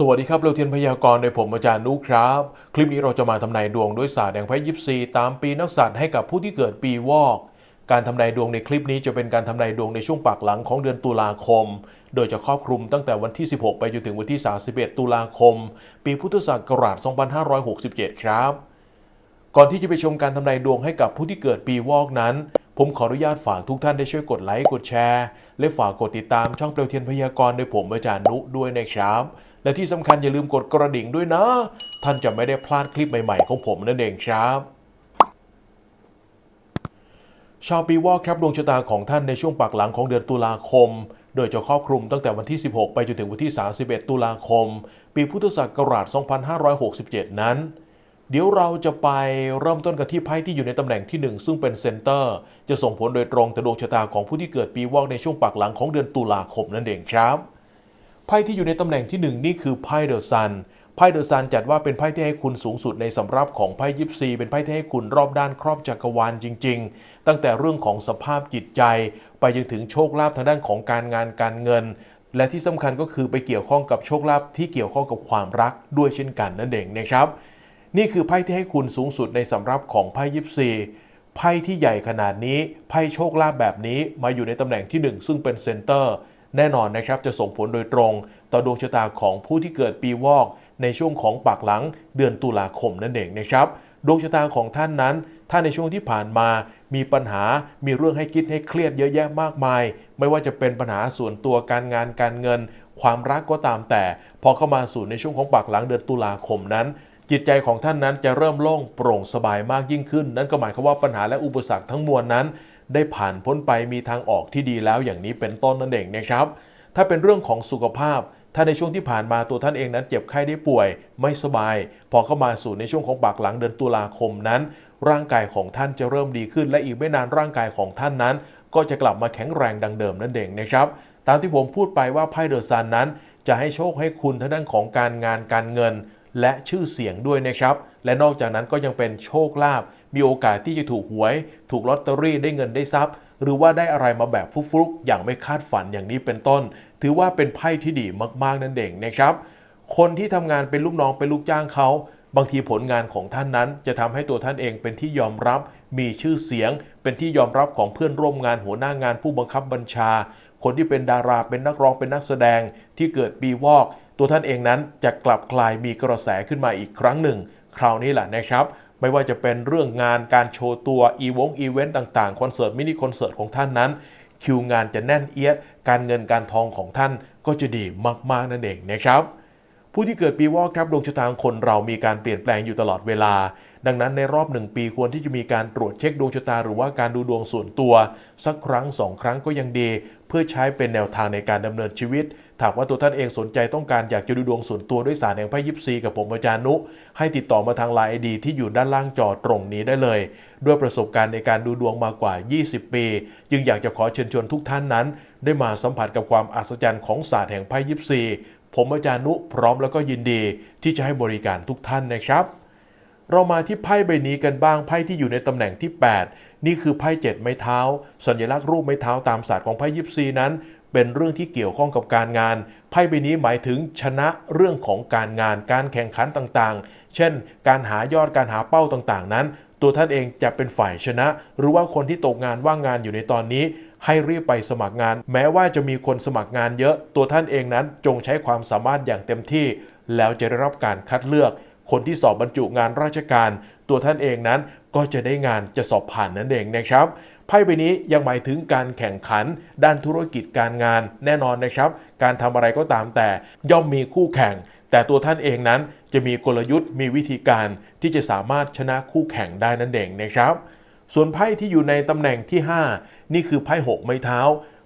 สวัสดีครับเราเทียนพยากรณ์โดยผมอาจารย์นุครับ คลิปนี้เราจะมาทำนายดวงด้วยศาสตร์แห่งไพ่ยิปซีตามปีนักษัตรให้กับผู้ที่เกิดปีวอก การทำนายดวงในคลิปนี้จะเป็นการทำนายดวงในช่วงปากหลังของเดือนตุลาคม โดยจะครอบคลุมตั้งแต่วันที่ 16 ไปจนถึงวันที่ 31 ตุลาคม ปีพุทธศักราช 2567 ครับ ก่อนที่จะไปชมการทำนายดวงให้กับผู้ที่เกิดปีวอกนั้นผมขออนุญาตฝากทุกท่านได้ช่วยกดไลค์กดแชร์ และฝากกดติดตามช่องเปลวเทียนพยากรณ์โดยผมอาจารย์นุด้วยนะครับ และที่สำคัญอย่าลืมกดกระดิ่งด้วยนะ ท่านจะไม่ได้พลาดคลิปใหม่ๆของผมนั่นเองครับชาวปีวอกครับดวงชะตาของท่านในช่วงปากหลังของเดือนตุลาคม โดยจะครอบคลุมตั้งแต่วันที่ 16 ไปจนถึงวันที่ 31 ตุลาคม ปีพุทธศักราช 2567 นั้น เดี๋ยวเราจะไปเริ่มต้นกันที่ไพ่ที่อยู่ในตำแหน่งที่ 1 ซึ่งเป็นเซนเตอร์ จะส่งผลโดยตรงต่อดวงชะตาของผู้ที่เกิดปีวอกในช่วงปากหลังของเดือนตุลาคมนั่นเองครับ ไพ่ที่อยู่ในตำแหน่งที่ 1 นี่คือไพ่เดอะซันไพ่เดอะซันจัดว่าเป็นไพ่ที่ให้คุณสูงสุดในสำรับของไพ่ยิปซีเป็นไพ่ที่ให้คุณรอบด้านครอบจักรวาลจริง ๆ ตั้งแต่เรื่องของสภาพจิตใจ ไปจนถึงโชคลาภทางด้านของการงานการเงิน และที่สำคัญก็คือไปเกี่ยวข้องกับโชคลาภที่เกี่ยวข้องกับความรักด้วยเช่นกันนั่นเองนะครับ นี่คือไพ่ที่ให้คุณสูงสุดในสำรับของไพ่ยิปซีไพ่ที่ใหญ่ขนาดนี้ไพ่โชคลาภแบบนี้มาอยู่ในตำแหน่งที่ 1 ซึ่งเป็นเซนเตอร์ แน่นอนนะครับจะส่งผลโดยตรง ต่อดวงชะตาของผู้ที่เกิดปีวอกในช่วงของปากหลังเดือนตุลาคมนั่นเองนะครับดวงชะตาของท่านนั้น ถ้าในช่วงที่ผ่านมา มีปัญหา มีเรื่องให้คิดให้เครียดเยอะแยะมากมาย ไม่ว่าจะเป็นปัญหาส่วนตัวการงานการเงิน ความรักก็ตามแต่ พอเข้ามาสู่ในช่วงของปากหลังเดือนตุลาคมนั้นจิตใจของท่านนั้นจะเริ่มโล่งโปร่งสบายมากยิ่งขึ้น นั่นก็หมายความว่าปัญหาและอุปสรรคทั้งมวลนั้น ได้ผ่านพ้นไปมีทางออกที่ดีแล้วอย่างนี้เป็นต้นนั่นเองนะครับ ถ้าเป็นเรื่องของสุขภาพ ถ้าในช่วงที่ผ่านมาตัวท่านเองนั้นเจ็บไข้ได้ป่วย ไม่สบาย พอเข้ามาสู่ในช่วงของปากหลังเดือนตุลาคมนั้น ร่างกายของท่านจะเริ่มดีขึ้น และอีกไม่นานร่างกายของท่านนั้น ก็จะกลับมาแข็งแรงดังเดิมนั่นเองนะครับตามที่ผมพูดไปว่าไพ่เดอะซันนั้น จะให้โชคให้คุณทางด้านของการงานการเงิน และชื่อเสียงด้วยนะครับ และนอกจากนั้นก็ยังเป็นโชคลาภ มีโอกาสที่จะถูกหวย ถูกลอตเตอรี่ได้เงินได้ทรัพย์ หรือว่าได้อะไรมาแบบฟุกๆอย่างไม่คาดฝันอย่างนี้เป็นต้น ถือว่าเป็นไพ่ที่ดีมากๆนั่นเองนะครับ คนที่ทำงานเป็นลูกน้องเป็นลูกจ้างเขาบางทีผลงานของท่านนั้น จะทำให้ตัวท่านเองเป็นที่ยอมรับ มีชื่อเสียง เป็นที่ยอมรับของเพื่อนร่วมงานหัวหน้างานผู้บังคับบัญชา คนที่เป็นดาราเป็นนักร้องเป็นนักแสดง ที่เกิดปีวอก ตัวท่านเองนั้นจะกลับกลายมีกระแสขึ้นมาอีกครั้งหนึ่ง คราวนี้แหละนะครับ ไม่ว่าจะเป็นเรื่องงานการโชว์ตัวอีวงอีเวนต์ต่างๆ คอนเสิร์ตมินิคอนเสิร์ตของท่านนั้น คิวงานจะแน่นเอียด การเงินการทองของท่านก็จะดีมากๆนั่นเองนะครับ ผู้ที่เกิดปีวอกครับดวงชะตาของคนเรามีการเปลี่ยนแปลงอยู่ตลอดเวลา ดังนั้นในรอบหนึ่งปีควรที่จะมีการตรวจเช็คดวงชะตาหรือว่าการดูดวงส่วนตัว สักครั้งสองครั้งก็ยังดี เพื่อใช้เป็นแนวทางในการดำเนินชีวิตถากว่าตัวท่านเองสนใจต้องการอยากจะดูดวงส่วนตัวด้วยสารแห่งไพ่ยิปซีกับผมอาจารย์นุ ให้ติดต่อมาทางไลน์ไอดีที่อยู่ด้านล่างจอตรงนี้ได้เลย ด้วยประสบการณ์ในการดูดวงมากว่า 20 ปี จึงอยากจะขอเชิญชวนทุกท่านนั้น ได้มาสัมผัสกับความอัศจรรย์ของศาสตร์แห่งไพ่ยิปซีผมอาจารย์นุพร้อมแล้วก็ยินดีที่จะให้บริการทุกท่านนะครับ เรามาที่ไพ่ใบนี้กันบ้างไพ่ที่อยู่ในตำแหน่งที่ 8 นี่คือไพ่เจ็ดไม้เท้า สัญลักษณ์รูปไม้เท้าตามศาสตร์ของไพ่ยิปซีนั้น เป็นเรื่องที่เกี่ยวข้องกับการงาน ไพ่ใบนี้หมายถึงชนะเรื่องของการงาน การแข่งขันต่างๆ เช่น การหายอดการหาเป้าต่างๆ นั้น ตัวท่านเองจะเป็นฝ่ายชนะ หรือว่าคนที่ตกงานว่างงานอยู่ในตอนนี้ให้รีบไปสมัครงาน แม้ว่าจะมีคนสมัครงานเยอะ ตัวท่านเองนั้นจงใช้ความสามารถอย่างเต็มที่ แล้วจะได้รับการคัดเลือก คนที่สอบบรรจุงานราชการ ตัวท่านเองนั้นก็จะได้งานจะสอบผ่านนั่นเองนะครับไพ่ใบนี้ยังหมายถึงการแข่งขัน ด้านธุรกิจการงานแน่นอนนะครับ การทำอะไรก็ตามแต่ย่อมมีคู่แข่ง แต่ตัวท่านเองนั้นจะมีกลยุทธ์มีวิธีการที่จะสามารถชนะคู่แข่งได้นั่นเองนะครับ ส่วนไพ่ที่อยู่ในตำแหน่งที่ 5 นี่คือไพ่หกไม้เท้า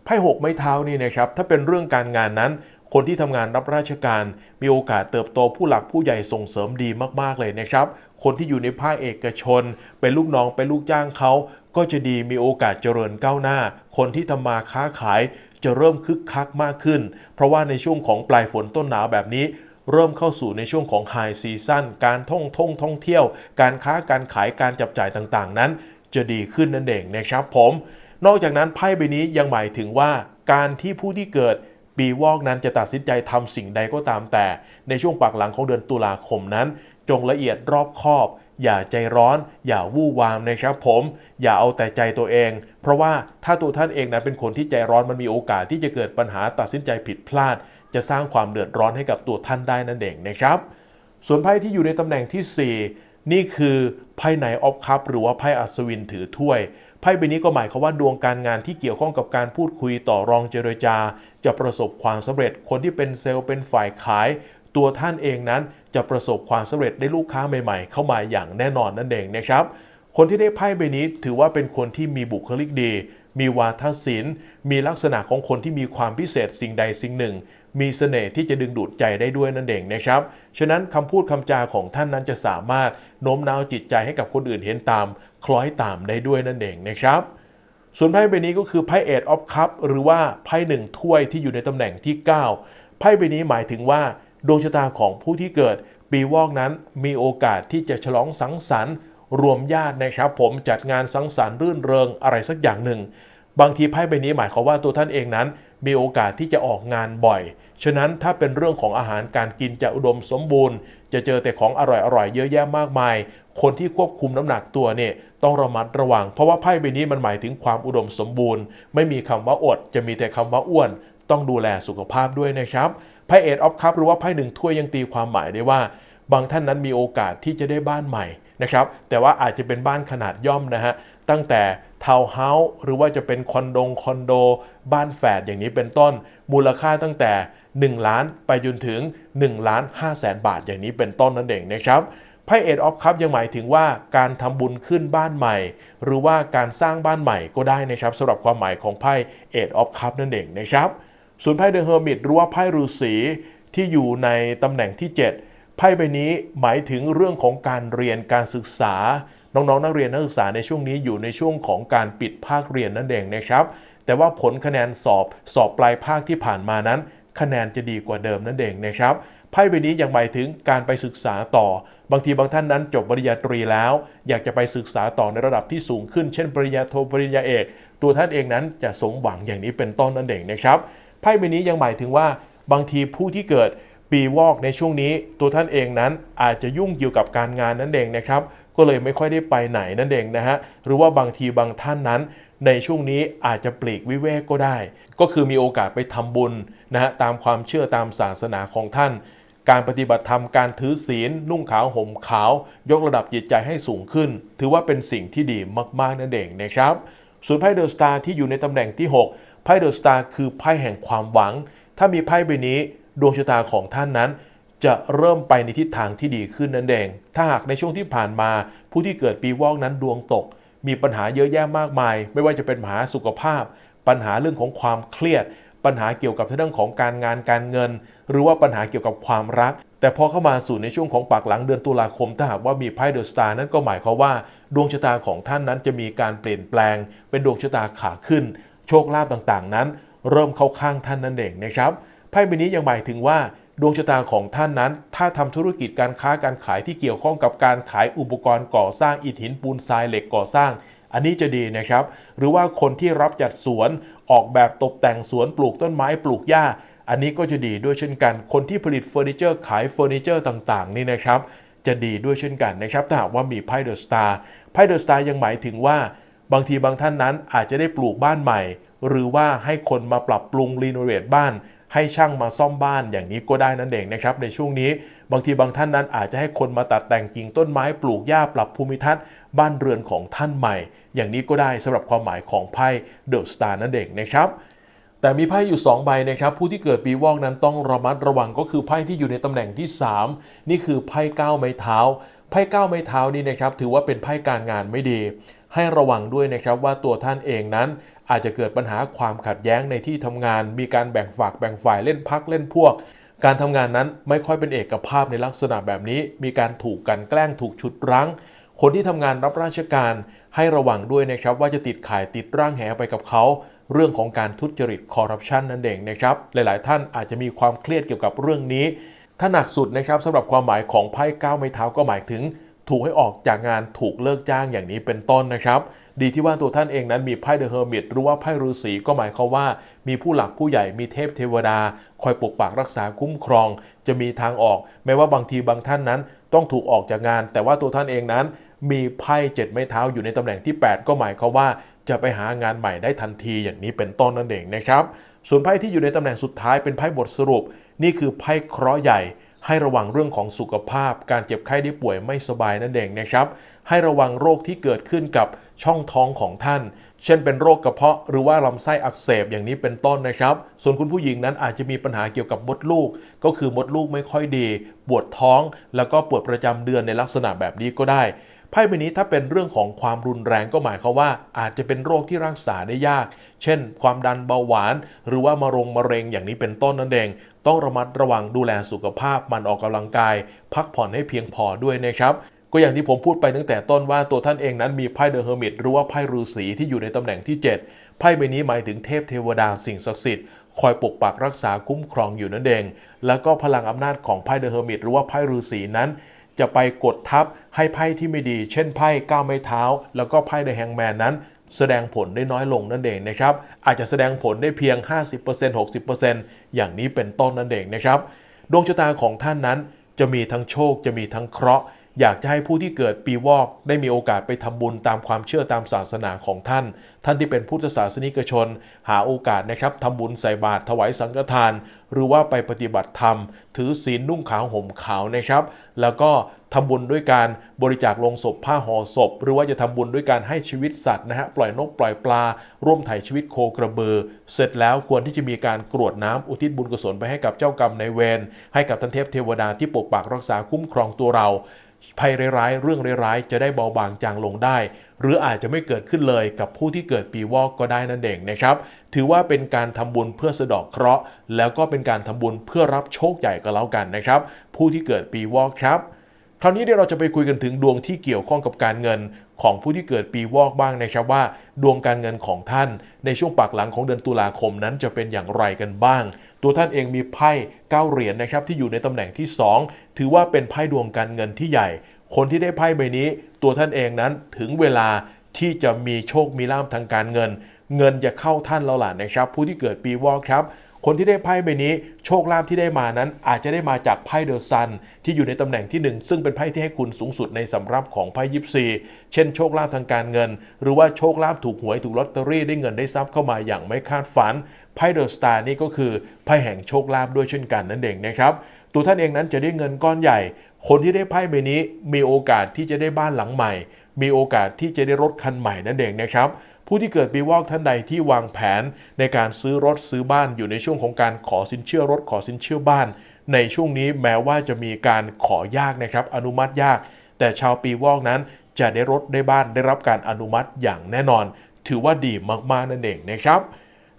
ไพ่หกไม้เท้านี่นะครับถ้าเป็นเรื่องการงานนั้น คนที่ทำงานรับราชการ มีโอกาสเติบโตผู้หลักผู้ใหญ่ส่งเสริมดีมากๆเลยนะครับ คนที่อยู่ในภาคเอกชน เป็นลูกน้องเป็นลูกจ้างเขา ก็จะดีมีโอกาสเจริญก้าวหน้า คนที่ทำมาค้าขายจะเริ่มคึกคักมากขึ้น เพราะว่าในช่วงของปลายฝนต้นหนาวแบบนี้เริ่มเข้าสู่ในช่วงของไฮซีซั่นการท่องท่องท่องเที่ยว การค้าการขายการจับจ่ายต่างๆ นั้น จะดีขึ้นนั่นเองนะครับผม นอกจากนั้นไพ่ใบนี้ยังหมายถึงว่า การที่ผู้ที่เกิด ปีวอกนั้นจะตัดสินใจทำสิ่งใดก็ตามแต่ ในช่วงปากหลังของเดือนตุลาคมนั้น จงละเอียดรอบคอบ อย่าใจร้อน อย่าวู่วามนะครับผม อย่าเอาแต่ใจตัวเอง เพราะว่าถ้าตัวท่านเองนะเป็นคนที่ใจร้อนมันมีโอกาสที่จะเกิดปัญหาตัดสินใจผิดพลาด จะสร้างความเดือดร้อนให้กับตัวท่านได้นั่นเองนะครับ ส่วนไพ่ที่อยู่ในตำแหน่งที่ 4 นี่คือไพ่ไหนออฟคัพหรือว่าไพ่อัศวินถือถ้วย ไพ่ใบนี้ก็หมายความว่าดวงการงานที่เกี่ยวข้องกับการพูดคุยต่อรองเจรจา จะประสบความสำเร็จ คนที่เป็นเซลล์เป็นฝ่ายขาย ตัวท่านเองนั้นจะประสบความสำเร็จได้ลูกค้าใหม่ๆ เข้ามาอย่างแน่นอนนั่นเองนะครับ คนที่ได้ไพ่ใบนี้ถือว่าเป็นคนที่มีบุคลิกดี มีวาทศิลป์ มีลักษณะของคนที่มีความพิเศษสิ่งใดสิ่งหนึ่งมีเสน่ห์ที่จะดึงดูดใจได้ด้วยนั่นเองนะครับ ฉะนั้นคำพูดคำจาของท่านนั้นจะสามารถโน้มน้าวจิตใจให้กับคนอื่นเห็นตาม คล้อยตามได้ด้วยนั่นเองนะครับส่วนไพ่ใบนี้ก็คือไพ่เอ e ออฟคัพหรือว่าไพ่หนึ่งถ้วยที่อยู่ในตำแหน่งที่ 9 ไพ่ใบนี้หมายถึงว่าดวงชะตาของผู้ที่เกิด ปีวอกนั้นมีโอกาสที่จะฉลองสังสรรค์ รวมญาตินะครับ ผมจัดงานสังสรรค์รื่นเริงอะไรสักอย่างหนึ่ง บางทีไพ่ใบนี้หมายความว่าตัวท่านเองนั้น มีโอกาสที่จะออกงานบ่อย ฉะนั้นถ้าเป็นเรื่องของอาหารการกินจะอุดมสมบูรณ์ จะเจอแต่ของอร่อยๆเยอะแยะมากมาย คนที่ควบคุมน้ำหนักตัวเนี่ย ต้องระมัดระวัง เพราะว่าไพ่ใบนี้มันหมายถึงความอุดมสมบูรณ์ ไม่มีคำว่าอด จะมีแต่คำว่าอ้วน ต้องดูแลสุขภาพด้วยนะครับไพ่เอ็ดออฟคัพหรือว่าไพ่หนึ่งถ้วยยังตีความหมายได้ว่า บางท่านนั้นมีโอกาสที่จะได้บ้านใหม่นะครับแต่ว่าอาจจะเป็นบ้านขนาดย่อมนะฮะตั้งแต่ทาวน์เฮาส์หรือว่าจะเป็นคอนโดคอนโด บ้านแฝดอย่างนี้เป็นต้น มูลค่าตั้งแต่ 1 ล้านไปจนถึง1ล้าน5แสนบาทอย่างนี้เป็นต้นนั่นเองนะครับ ไพ่เอ็ดออฟคัพยังหมายถึงว่าการทำบุญขึ้นบ้านใหม่ หรือว่าการสร้างบ้านใหม่ก็ได้นะครับสำหรับความหมายของไพ่เอ็ดออฟคัพนั่นเองนะครับส่วนไพ่เดอะเฮอร์มิตหรือว่าไพ่ฤาษีที่อยู่ในตำแหน่งที่ 7 ไพ่ใบนี้หมายถึงเรื่องของการเรียนการศึกษา น้องๆ นักเรียนนักศึกษาในช่วงนี้อยู่ในช่วงของการปิดภาคเรียนนั่นเองนะครับ แต่ว่าผลคะแนนสอบสอบปลายภาคที่ผ่านมานั้น คะแนนจะดีกว่าเดิมนั่นเองนะครับ ไพ่ใบนี้ยังหมายถึงการไปศึกษาต่อ บางทีบางท่านนั้นจบปริญญาตรีแล้ว อยากจะไปศึกษาต่อในระดับที่สูงขึ้น เช่นปริญญาโทปริญญาเอก ตัวท่านเองนั้นจะสมหวังอย่างนี้เป็นต้นนั่นเองนะครับไพ่ใบนี้ยังหมายถึงว่า บางทีผู้ที่เกิดปีวอกในช่วงนี้ตัวท่านเองนั้นอาจจะยุ่งเกี่ยวกับการงานนั่นเองนะครับ ก็เลยไม่ค่อยได้ไปไหนนั่นเองนะฮะหรือว่าบางทีบางท่านนั้น ในช่วงนี้อาจจะปลีกวิเวกก็ได้ ก็คือมีโอกาสไปทำบุญนะฮะตามความเชื่อตามศาสนาของท่าน การปฏิบัติธรรมการถือศีล นุ่งขาวห่มขาว ยกระดับจิตใจให้สูงขึ้น ถือว่าเป็นสิ่งที่ดีมากๆนั่นเองนะครับส่วนไพ่เดอะสตาร์ที่อยู่ในตำแหน่งที่ 6 ไพ่เดอะสตาร์คือไพ่แห่งความหวัง ถ้ามีไพ่ใบนี้ดวงชะตาของท่านนั้น จะเริ่มไปในทิศทางที่ดีขึ้นนั่นเอง ถ้าหากในช่วงที่ผ่านมา ผู้ที่เกิดปีวอกนั้นดวงตก มีปัญหาเยอะแยะมากมาย ไม่ว่าจะเป็นปัญหาสุขภาพ ปัญหาเรื่องของความเครียด ปัญหาเกี่ยวกับเรื่องของการงานการเงิน หรือว่าปัญหาเกี่ยวกับความรัก แต่พอเข้ามาสู่ในช่วงของปากหลังเดือนตุลาคมถ้าหากว่ามีไพ่เดอะสตาร์นั้นก็หมายความว่า ดวงชะตาของท่านนั้นจะมีการเปลี่ยนแปลง เป็นดวงชะตาขาขึ้น โชคลาภต่างๆ นั้น เริ่มเข้าข้างท่านนั่นเองนะครับไพ่ใบนี้ยังหมายถึงว่าดวงชะตาของท่านนั้น ถ้าทำธุรกิจการค้าการขายที่เกี่ยวข้องกับการขายอุปกรณ์ก่อสร้างอิฐหินปูนทรายเหล็กก่อสร้าง อันนี้จะดีนะครับ หรือว่าคนที่รับจัดสวนออกแบบตกแต่งสวนปลูกต้นไม้ปลูกหญ้า อันนี้ก็จะดีด้วยเช่นกัน คนที่ผลิตเฟอร์นิเจอร์ขายเฟอร์นิเจอร์ต่างๆ นี่นะครับ จะดีด้วยเช่นกันนะครับ ถ้าหากว่ามีไพ่เดอะสตาร์ไพ่เดอะสตาร์ยังหมายถึงว่า บางทีบางท่านนั้นอาจจะได้ปลูกบ้านใหม่ หรือว่าให้คนมาปรับปรุงรีโนเวทบ้านให้ช่างมาซ่อมบ้านอย่างนี้ก็ได้นั่นเองนะครับ ในช่วงนี้บางทีบางท่านนั้นอาจจะให้คนมาตัดแต่งกิ่งต้นไม้ปลูกหญ้าปรับภูมิทัศน์ บ้านเรือนของท่านใหม่ อย่างนี้ก็ได้สำหรับความหมายของไพ่เดอะสตาร์นั่นเองนะครับ แต่มีไพ่อยู่ 2 ใบนะครับผู้ที่เกิดปีวอกนั้นต้องระมัดระวังก็คือไพ่ที่อยู่ในตำแหน่งที่ 3 นี่คือไพ่ก้าวไม้เท้าไพ่ก้าวไม้เท้านี่นะครับถือว่าเป็นไพ่การงานไม่ดี ให้ระวังด้วยนะครับว่าตัวท่านเองนั้นอาจจะเกิดปัญหาความขัดแย้งในที่ทำงาน มีการแบ่งฝากแบ่งฝ่ายเล่นพักเล่นพวก การทำงานนั้นไม่ค่อยเป็นเอกภาพในลักษณะแบบนี้ มีการถูกกันแกล้งถูกชุดรั้ง คนที่ทำงานรับราชการให้ระวังด้วยนะครับ ว่าจะติดข่ายติดร่างแหไปกับเขาเรื่องของการทุจริตคอร์รัปชันนั่นเองนะครับ หลาย ๆ ท่านอาจจะมีความเครียดเกี่ยวกับเรื่องนี้ ถ้าหนักสุดนะครับสำหรับความหมายของไพ่ก้าวไม้เท้าก็หมายถึง ถูกให้ออกจากงานถูกเลิกจ้างอย่างนี้เป็นต้นนะครับ ดีที่ว่าตัวท่านเองนั้นมีไพ่เดอะเฮอร์มิตหรือว่าไพ่ฤาษีก็หมายความว่า มีผู้หลักผู้ใหญ่มีเทพเทวดา คอยปกปักรักษาคุ้มครอง จะมีทางออก แม้ว่าบางทีบางท่านนั้น ต้องถูกออกจากงาน แต่ว่าตัวท่านเองนั้น มีไพ่เจ็ดไม้เท้าอยู่ในตำแหน่งที่ 8 ก็หมายความว่าจะไปหางานใหม่ได้ทันทีอย่างนี้เป็นต้นนั่นเองนะครับ ส่วนไพ่ที่อยู่ในตำแหน่งสุดท้ายเป็นไพ่บทสรุป นี่คือไพ่เคราะห์ใหญ่ ให้ระวังเรื่องของสุขภาพ การเจ็บไข้ได้ป่วยไม่สบายนั่นเองนะครับ ให้ระวังโรคที่เกิดขึ้นกับช่องท้องของท่าน เช่นเป็นโรคกระเพาะหรือว่าลำไส้อักเสบอย่างนี้เป็นต้นนะครับ ส่วนคุณผู้หญิงนั้นอาจจะมีปัญหาเกี่ยวกับมดลูก ก็คือมดลูกไม่ค่อยดี ปวดท้อง แล้วก็ปวดประจำเดือนในลักษณะแบบนี้ก็ได้ ไพ่ใบนี้ถ้าเป็นเรื่องของความรุนแรงก็หมายความว่า อาจจะเป็นโรคที่รักษาได้ยาก เช่น ความดันเบาหวาน หรือว่ามะรงมะเร็งอย่างนี้เป็นต้นนั่นเองต้องระมัดระวังดูแลสุขภาพมันออกกำลังกาย พักผ่อนให้เพียงพอด้วยนะครับก็อย่างที่ผมพูดไปตั้งแต่ต้นว่าตัวท่านเองนั้นมีไพ่เดอะเฮอร์มิตหรือว่าไพ่ฤาษีที่อยู่ในตำแหน่งที่ 7 ไพ่ใบนี้หมายถึงเทพเทวดาสิ่งศักดิ์สิทธิ์คอยปกปักรักษาคุ้มครองอยู่นั่นเอง แล้วก็พลังอำนาจของไพ่เดอะเฮอร์มิตหรือว่าไพ่ฤาษีนั้น จะไปกดทับให้ไพ่ที่ไม่ดี เช่นไพ่ก้าวไม้เท้า แล้วก็ไพ่เดอะแฮงแมนนั้น แสดงผลได้น้อยลงนั่นเองนะครับ อาจจะแสดงผลได้เพียง 50% 60%อย่างนี้เป็นต้นนั่นเองนะครับ ดวงชะตาของท่านนั้นจะมีทั้งโชคจะมีทั้งเคราะห์ อยากจะให้ผู้ที่เกิดปีวอกได้มีโอกาสไปทำบุญตามความเชื่อตามศาสนาของท่าน ท่านที่เป็นพุทธศาสนิกชน หาโอกาสนะครับทำบุญใส่บาตรถวายสังฆทาน หรือว่าไปปฏิบัติธรรม ถือศีลนุ่งขาวห่มขาวนะครับ แล้วก็ทำบุญด้วยการบริจาคลงศพผ้าห่อศพ หรือว่าจะทำบุญด้วยการให้ชีวิตสัตว์นะฮะปล่อยนกปล่อยปลา ร่วมไถ่ชีวิตโคกระบือ เสร็จแล้วควรที่จะมีการกรวดน้ำอุทิศบุญกุศลไปให้กับเจ้ากรรมในายเวรให้กับท่านเทพเทวดาที่ปกปักรักษาคุ้มครองตัวเรา ภัยร้ายๆเรื่องร้ายๆจะได้เบาบางจางลงได้ หรืออาจจะไม่เกิดขึ้นเลยกับผู้ที่เกิดปีวอกก็ได้นั่นเองนะครับ ถือว่าเป็นการทำบุญเพื่อสะดอกเคราะห์ แล้วก็เป็นการทำบุญเพื่อรับโชคใหญ่ก็แล้วกันนะครับ ผู้ที่เกิดปีวอกครับคราวนี้เดี๋ยวเราจะไปคุยกันถึงดวงที่เกี่ยวข้องกับการเงินของผู้ที่เกิดปีวอกบ้างนะครับว่า ดวงการเงินของท่านในช่วงปากหลังของเดือนตุลาคมนั้นจะเป็นอย่างไรกันบ้าง ตัวท่านเองมีไพ่เก้าเหรียญนะครับที่อยู่ในตำแหน่งที่ 2 ถือว่าเป็นไพ่ดวงการเงินที่ใหญ่ คนที่ได้ไพ่ใบนี้ ตัวท่านเองนั้นถึงเวลาที่จะมีโชคมีลาภทางการเงิน เงินจะเข้าท่านแล้วล่ะนะครับ ผู้ที่เกิดปีวอกครับ คนที่ได้ไพ่ใบนี้โชคลาภที่ได้มานั้น อาจจะได้มาจากไพ่เดอะซันที่อยู่ในตำแหน่งที่ 1 ซึ่งเป็นไพ่ที่ให้คุณสูงสุดในสำรับของไพ่ยิปซีเช่นโชคลาภทางการเงิน หรือว่าโชคลาภถูกหวยถูกลอตเตอรี่ได้เงินได้ทรัพย์เข้ามาอย่างไม่คาดฝันไพ่เดอะสตาร์นี่ก็คือไพ่แห่งโชคลาภด้วยเช่นกันนั่นเองนะครับตัวท่านเองนั้นจะได้เงินก้อนใหญ่ คนที่ได้ไพ่ใบนี้มีโอกาสที่จะได้บ้านหลังใหม่ มีโอกาสที่จะได้รถคันใหม่นั่นเองนะครับ ผู้ที่เกิดปีวอกท่านใดที่วางแผนในการซื้อรถซื้อบ้านอยู่ในช่วงของการขอสินเชื่อรถขอสินเชื่อบ้าน ในช่วงนี้แม้ว่าจะมีการขอยากนะครับอนุมัติยาก แต่ชาวปีวอกนั้นจะได้รถได้บ้านได้รับการอนุมัติอย่างแน่นอน ถือว่าดีมากๆนั่นเองนะครับ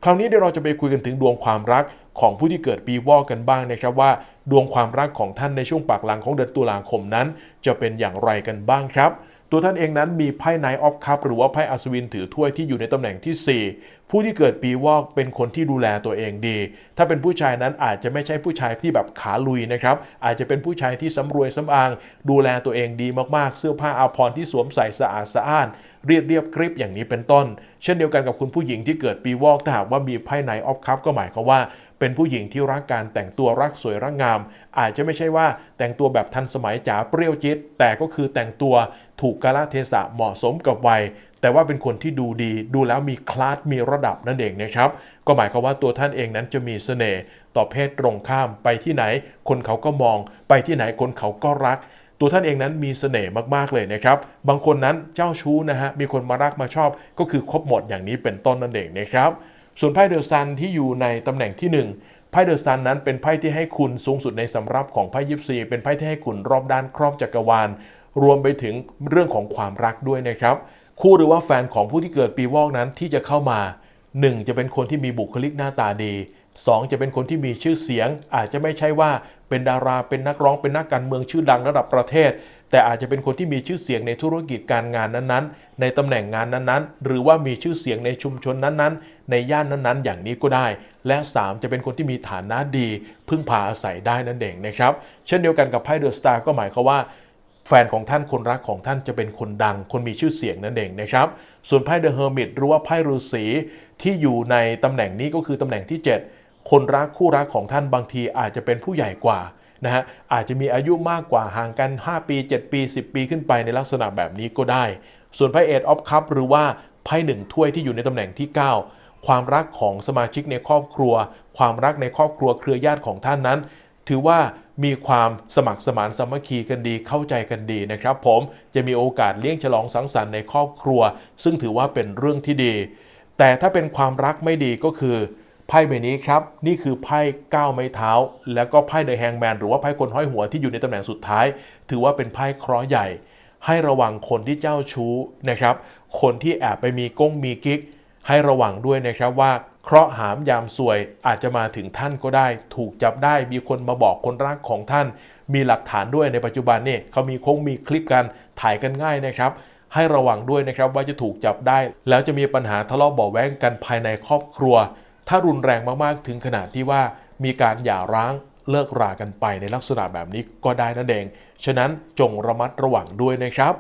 คราวนี้เดี๋ยวเราจะไปคุยกันถึงดวงความรักของผู้ที่เกิดปีวอกกันบ้างนะครับว่า ดวงความรักของท่านในช่วงปากหลังของเดือนตุลาคมนั้น จะเป็นอย่างไรกันบ้างครับ ตัวท่านเองนั้นมีไพ่ไนออฟคัพหรือว่าไพ่อัศวินถือถ้วยที่อยู่ในตำแหน่งที่ 4 ผู้ที่เกิดปีวอกเป็นคนที่ดูแลตัวเองดี ถ้าเป็นผู้ชายนั้นอาจจะไม่ใช่ผู้ชายที่แบบขาลุยนะครับ อาจจะเป็นผู้ชายที่สำรวยสำอาง ดูแลตัวเองดีมากๆ เสื้อผ้าอาภรณ์ที่สวมใส่สะอาดสะอ้านเรียบเรียบกริบอย่างนี้เป็นต้น เช่นเดียวกันกับคุณผู้หญิงที่เกิดปีวอกถ้าหากว่ามีไพ่ไนออฟคัพก็หมายความว่า เป็นผู้หญิงที่รักการแต่งตัวรักสวยรักงาม อาจจะไม่ใช่ว่าแต่งตัวแบบทันสมัยจ๋าเปรี้ยวจิ๊ดแต่ก็คือแต่งตัวถูกกาลเทศะเหมาะสมกับวัย แต่ว่าเป็นคนที่ดูดีดูแล้วมีคลาสมีระดับนั่นเองนะครับ ก็หมายความว่าตัวท่านเองนั้นจะมีเสน่ห์ต่อเพศตรงข้ามไปที่ไหน คนเขาก็มอง ไปที่ไหนคนเขาก็รักตัวท่านเองนั้นมีเสน่ห์มากๆเลยนะครับ บางคนนั้นเจ้าชู้นะฮะ มีคนมารักมาชอบ ก็คือครบหมดอย่างนี้เป็นต้นนั่นเองนะครับ ส่วนไพ่เดอะซันที่อยู่ในตำแหน่งที่ 1 ไพ่เดอะซันนั้นเป็นไพ่ที่ให้คุณสูงสุดในสำรับของไพ่ยิปซีเป็นไพ่ที่ให้คุณรอบด้านครอบจักรวาล รวมไปถึงเรื่องของความรักด้วยนะครับ คู่หรือว่าแฟนของผู้ที่เกิดปีวอกนั้นที่จะเข้ามา 1 จะเป็นคนที่มีบุคลิกหน้าตาดี 2 จะเป็นคนที่มีชื่อเสียง อาจจะไม่ใช่ว่าเป็นดาราเป็นนักร้องเป็นนักการเมืองชื่อดังระดับประเทศ แต่อาจจะเป็นคนที่มีชื่อเสียงในธุรกิจการงานนั้นๆ ในตำแหน่งงานนั้นๆ หรือว่ามีชื่อเสียงในชุมชนนั้นๆ ในย่านนั้นๆ อย่างนี้ก็ได้ และ 3 จะเป็นคนที่มีฐานะดี พึ่งพาอาศัยได้นั่นเองนะครับเช่นเดียวกันกับไพ่เดอะสตาร์ก็หมายความว่าแฟนของท่านคนรักของท่านจะเป็นคนดัง คนมีชื่อเสียงนั่นเองนะครับ ส่วนไพ่เดอะเฮอร์มิตหรือว่าไพ่ฤาษีที่อยู่ในตำแหน่งนี้ก็คือตำแหน่งที่ 7 คนรักคู่รักของท่านบางทีอาจจะเป็นผู้ใหญ่กว่านะฮะอาจจะมีอายุมากกว่าห่างกัน 5 ปี 7 ปี 10 ปีขึ้นไปในลักษณะแบบนี้ก็ได้ ส่วนไพ่เอ e ออฟคัพหรือว่าไพ่หนึ่งถ้วยที่อยู่ในตำแหน่งที่ 9 ความรักของสมาชิกในครอบครัว ความรักในครอบครัวเครือญาติของท่านนั้น ถือว่ามีความสมัครสมานสามัคคีกันดีเข้าใจกันดีนะครับ ผมจะมีโอกาสเลี้ยงฉลองสังสรรค์ในครอบครัว ซึ่งถือว่าเป็นเรื่องที่ดี แต่ถ้าเป็นความรักไม่ดีก็คือ ไพ่ใบนี้ครับนี่คือไพ่ก้าวไม้เท้า แล้วก็ไพ่เดอะแฮงแมนหรือว่าไพ่คนห้อยหัวที่อยู่ในตำแหน่งสุดท้าย ถือว่าเป็นไพ่เคราะห์ใหญ่ ให้ระวังคนที่เจ้าชู้นะครับ คนที่แอบไปมีก้งมีกิ๊ก ให้ระวังด้วยนะครับว่าเคราะห์หามยามสวยอาจจะมาถึงท่านก็ได้ ถูกจับได้มีคนมาบอกคนรักของท่าน มีหลักฐานด้วยในปัจจุบันนี่เขามีคงมีคลิปกันถ่ายกันง่ายนะครับให้ระวังด้วยนะครับว่าจะถูกจับได้ แล้วจะมีปัญหาทะเลาะเบาะแว้งกันภายในครอบครัว ถ้ารุนแรงมากๆ ถึงขนาดที่ว่ามีการหย่าร้างเลิกรากันไปในลักษณะแบบนี้ก็ได้นั่นเอง ฉะนั้นจงระมัดระวังด้วยนะครับ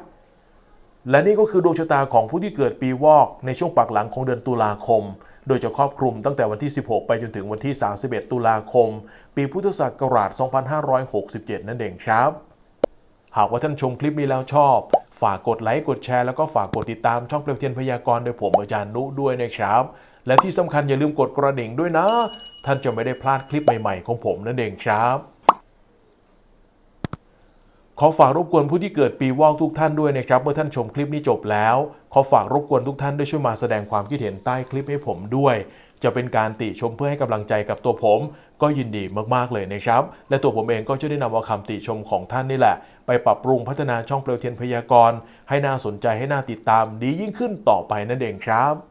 และนี่ก็คือดวงชะตาของผู้ที่เกิดปีวอกในช่วงปักหลังของเดือนตุลาคม โดยจะครอบคลุมตั้งแต่วันที่ 16 ไปจนถึงวันที่ 31 ตุลาคม ปีพุทธศักราช 2567 นั่นเองครับ หากว่าท่านชมคลิปนี้แล้วชอบ ฝากกดไลค์ กดแชร์ แล้วก็ฝากกดติดตามช่องเปลวเทียนพยากรณ์โดยผมอาจารย์นุด้วยนะครับ และที่สำคัญอย่าลืมกดกระดิ่งด้วยนะ ท่านจะไม่ได้พลาดคลิปใหม่ๆของผมนั่นเองครับขอฝากรบกวนผู้ที่เกิดปีวอกทุกท่านด้วยนะครับ เมื่อท่านชมคลิปนี้จบแล้ว ขอฝากรบกวนทุกท่านได้ช่วยมาแสดงความคิดเห็นใต้คลิปให้ผมด้วย จะเป็นการติชมเพื่อให้กำลังใจกับตัวผม ก็ยินดีมากๆเลยนะครับ และตัวผมเองก็จะได้นำเอาคำติชมของท่านนี่แหละ ไปปรับปรุงพัฒนาช่องเปลวเทียนพยากรณ์ให้น่าสนใจให้น่าติดตามดียิ่งขึ้นต่อไปนั่นเองครับ